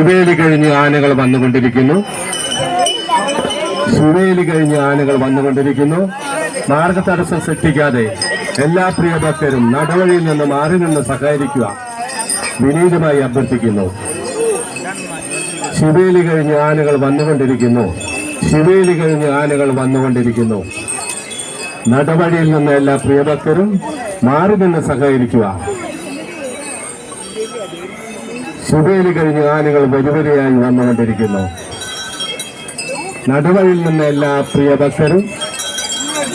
ശുവേലി കഴിഞ്ഞ് ആനകൾ വന്നുകൊണ്ടിരിക്കുന്നു. സുവേലി കഴിഞ്ഞ് ആനകൾ വന്നുകൊണ്ടിരിക്കുന്നു. മാർഗതടസ്സം സൃഷ്ടിക്കാതെ എല്ലാ പ്രിയ ഭക്തരും നടവഴിയിൽ നിന്ന് മാറി നിന്ന് സഹകരിക്കുക വിനീതമായി അഭ്യർത്ഥിക്കുന്നു. ശിവേലി കഴിഞ്ഞ് ആനകൾ വന്നുകൊണ്ടിരിക്കുന്നു. ശിവേലി കഴിഞ്ഞ് ആനകൾ വന്നുകൊണ്ടിരിക്കുന്നു. നടവഴിയിൽ നിന്ന് എല്ലാ പ്രിയഭക്തരും മാറി നിന്ന് സഹകരിക്കുക. ശിവേലി കഴിഞ്ഞ് ആനകൾ വരിവരിയായി വന്നുകൊണ്ടിരിക്കുന്നു. നടുവഴിയിൽ നിന്ന് എല്ലാ പ്രിയ ഭക്തരും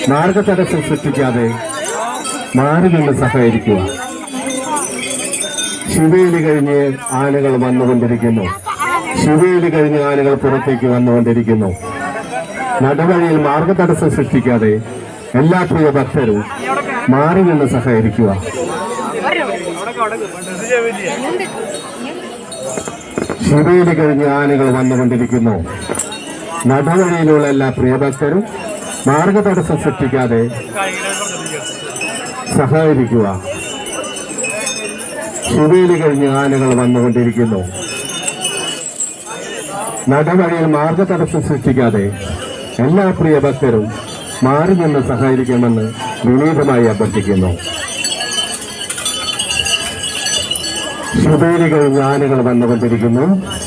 മാർഗതടസ്സം സൃഷ്ടിക്കാതെ മാറി നിന്ന് സഹകരിക്കുക. ശിവേലി കഴിഞ്ഞ് ആനകൾ വന്നുകൊണ്ടിരിക്കുന്നു. ശിവേലി കഴിഞ്ഞ് ആനകൾ പുറത്തേക്ക് വന്നുകൊണ്ടിരിക്കുന്നു. നടുവഴിയിൽ മാർഗതടസ്സം സൃഷ്ടിക്കാതെ എല്ലാ പ്രിയ ഭക്തരും മാറി നിന്ന് സഹകരിക്കുക. ശിവേലി കഴിഞ്ഞ് ആനകൾ വന്നുകൊണ്ടിരിക്കുന്നു. നടുവഴിയിലുള്ള എല്ലാ പ്രിയഭക്തരും മാർഗതടസ്സം സൃഷ്ടിക്കാതെ സഹകരിക്കുക. ശിവയിൽ കഴിഞ്ഞ് ആനകൾ വന്നുകൊണ്ടിരിക്കുന്നു. നടവഴിയിൽ മാർഗതടസ്സം സൃഷ്ടിക്കാതെ എല്ലാ പ്രിയഭക്തരും മാറി നിന്ന് സഹകരിക്കണമെന്ന് വിനീതമായി അഭ്യർത്ഥിക്കുന്നു. ശിവേലി ജ്ഞാനികൾ വന്നുകൊണ്ടിരിക്കുന്നു.